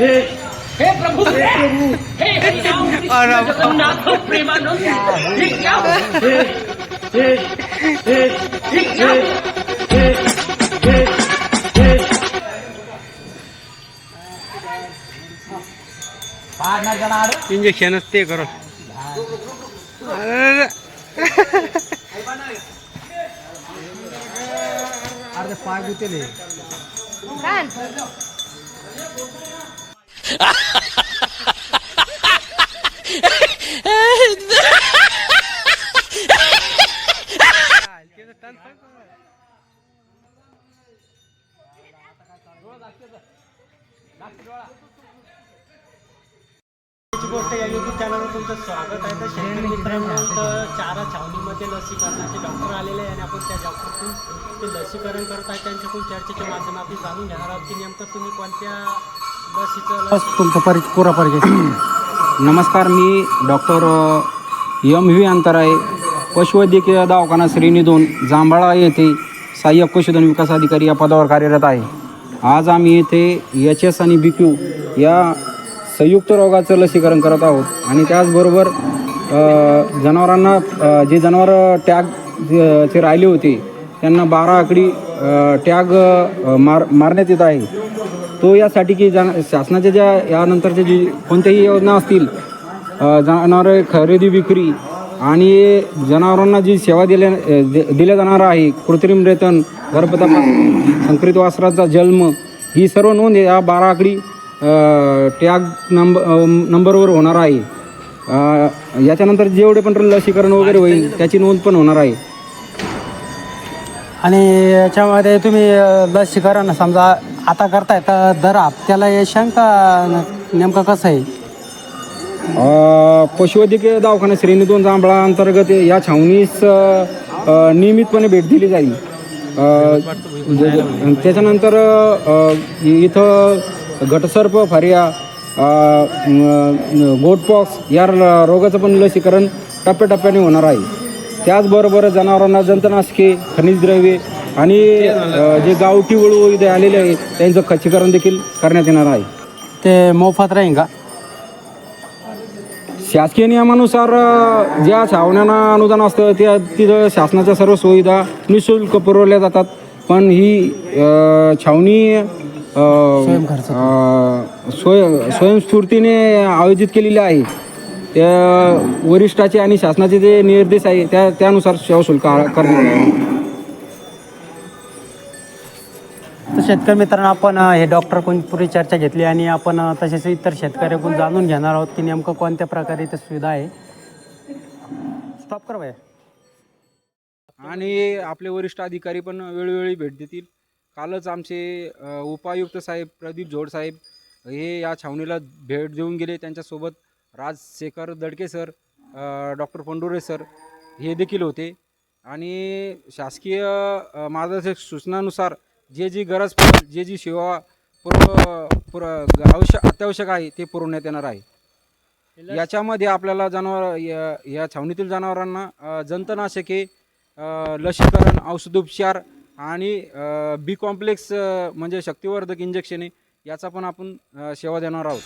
हे प्रभु हे हे जगन्नाथ प्रेमानंद क्या ये क्या इंजेक्शनच ते करो अर्धे पाय गुतेले गोष्ट या युट्यूब चॅनलवर तुमचं स्वागत आहे. तर शेतकरी मित्रांनो तर चारा छावणीमध्ये लसीकरणाचे डॉक्टर आलेले आहे आणि आपण त्या डॉक्टरकडून ते लसीकरण करत आहे त्यांच्याकडून चर्चेच्या माध्यमातून जाणून घेणार आहोत की नेमकं तुम्ही कोणत्या तुमचा परिचय पुरा परिचय. नमस्कार मी डॉक्टर एम व्ही अंतराय पशुवैद्यकीय दवाखाना श्रीनिधून जांभाळा जांभळा येथे सहाय्यक पशुधन विकास अधिकारी या पदावर कार्यरत आहे. आज आम्ही येथे एच एस आणि बी क्यू या संयुक्त रोगाचं लसीकरण करत आहोत आणि त्याचबरोबर जनावरांना जे जनावर टॅग जे- चे राहिले होते त्यांना बारा आकडी टॅग मार मारण्यात येत आहे. तो यासाठी की जा शासनाच्या ज्या यानंतरच्या जी कोणत्याही योजना असतील अ, खरेदी विक्री आणि जनावरांना जी सेवा दिल्या दि- दिल्या जाणार आहे कृत्रिम रेतन गर्भतपासणी संकरित वासराचा जन्म ही सर्व नोंद या बारा आकडी टॅग नंबर नंबरवर होणार आहे. याच्यानंतर जेवढे पण लसीकरण वगैरे होईल त्याची नोंद पण होणार आहे. आणि याच्यामध्ये तुम्ही लसीकरण समजा आता करताय तर दर हप्त्याला येशान का नेमकं कसं आहे? अ, पशुवैद्यकीय दवाखाना श्रेणी दोन जांभळा अंतर्गत या छावणीस अ, अ, नियमितपणे भेट दिली जाईल. अ, त्याच्यानंतर अ, इथं घटसर्प फर्या गोटपॉक्स या र- रोगाचं पण लसीकरण टप्प्याटप्प्याने होणार आहे. त्याचबरोबर जनावरांना जंतनाशके खनिज द्रव्ये आणि जे गावठी वळू इथे आलेले आहे त्यांचं खच्चीकरण देखील करण्यात येणार आहे. ते मोफत राहील का? शासकीय नियमानुसार ज्या छावण्यांना अनुदान असतं त्या तिथं शासनाच्या सर्व सुविधा निशुल्क पुरवल्या जातात. पण ही छावणी स्वय स्वयंस्फूर्तीने आयोजित केलेली आहे. त्या वरिष्ठाचे आणि शासनाचे जे निर्देश आहे त्या त्यानुसार सेवा शुल्क आ- करण्यात शेतकरी मित्रांनो आपण हे डॉक्टर कोणपुरी चर्चा घेतली आणि आपण तसेच इतर शेतकऱ्याकडून जाणून घेणार आहोत की नेमकं कोणत्या प्रकारे इथे सुविधा आहे. स्टॉप कर आणि आपले वरिष्ठ अधिकारी पण वेळोवेळी भेट देतील. कालच आमचे अ, उपायुक्त साहेब प्रदीप झोड साहेब हे या छावणीला भेट देऊन गेले. त्यांच्यासोबत Rajshekhar Dadke sir doctor Pandure sir हे देखील होते. आणि शासकीय अ, मार्गदर्शक सूचनानुसार जे जी गरज पडेल जे जी सेवा पुरव पुर आवश्यक अत्यावश्यक आहे ते पुरवण्यात येणार आहे. याच्यामध्ये आपल्याला जनावर या या छावणीतील जनावरांना जंतनाशके लसीकरण औषधोपचार आणि बी कॉम्प्लेक्स म्हणजे शक्तिवर्धक इंजेक्शने याचा पण आपण सेवा देणार आहोत.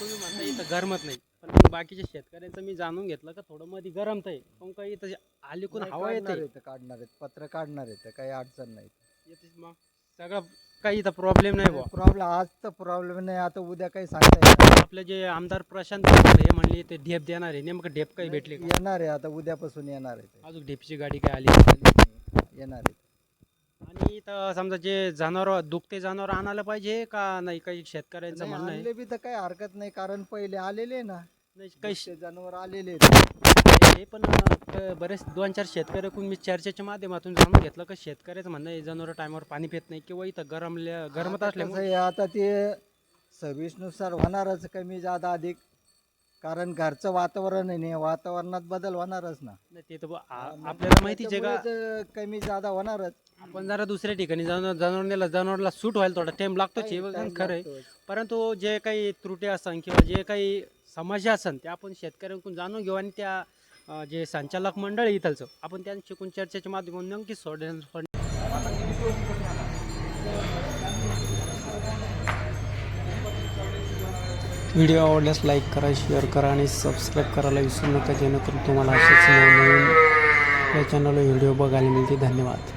तुम्ही म्हणता इथं गरमत नाही. बाकीच्या शेतकऱ्यांचं मी जाणून घेतलं का थोडं मध्ये गरमत आहे. पण काही इथं आलीकून हवा येते. काढणार आहेत पत्र काढणार आहेत काही अडचण नाही. येतेच मग. सगळं काही इथं प्रॉब्लेम नाही बुवा. प्रॉब्लेम आज तर प्रॉब्लेम नाही आता उद्या काही सांगता येणार नाही. आपले जे आमदार प्रशांत हे म्हणले ते ढेप देणार आहे. नेमकं ढेप काही भेटले का? येणार आहे आता उद्यापासून येणार आहे ते. अजून ढेपची गाडी काय आली नाही. येणार आहे. आणि इथं समजा जे जनावर दुखते जनावर आणायला पाहिजे का नाही? काही शेतकऱ्यांचं नाही, म्हणणं आहे. आणले बी तर काही हरकत नाही कारण पहिले आलेले ना. काही जनावर आलेले आहेत. हे- हे पण अं, बरेच दोन चार शेतकऱ्याकडून मी चर्चेच्या माध्यमातून जाणून घेतलं का शेतकऱ्याचं म्हणणं आहे जनावर टायमावर पाणी पित नाही किंवा इथं गरमल्या गरमत आता कसं असल्यामुळे आहे, आता ते सर्व्हिसनुसार होणारच कमी जादा अधिक कारण घरचं वातावरण आहे नाही वातावरणात बदल होणारच ना. नाही, ते तर आ- आपल्याला माहितीच आहे अं, कमी जादा होणारच. आपण जरा दुसऱ्या ठिकाणी जनावर नेलं जनावरला सूट व्हायला थोडा टाइम लागतोच हे खरं आहे. लागतोच. परंतु जे काही त्रुटी असन किंवा जे काही समस्या असन ते आपण शेतकऱ्यांकडून जाणून घेऊ आणि त्या अं, जे संचालक मंडळ आहे इथलचं आपण त्यांच्याकडून चर्चेच्या माध्यमातून नक्कीच सोड व्हिडिओ आवडल्यास लाईक करा शेअर करा आणि सबस्क्राईब करायला विसरू नका जेणेकरून तुम्हाला असेच नवीन या चॅनलवर व्हिडिओ बघायला मिळते धन्यवाद.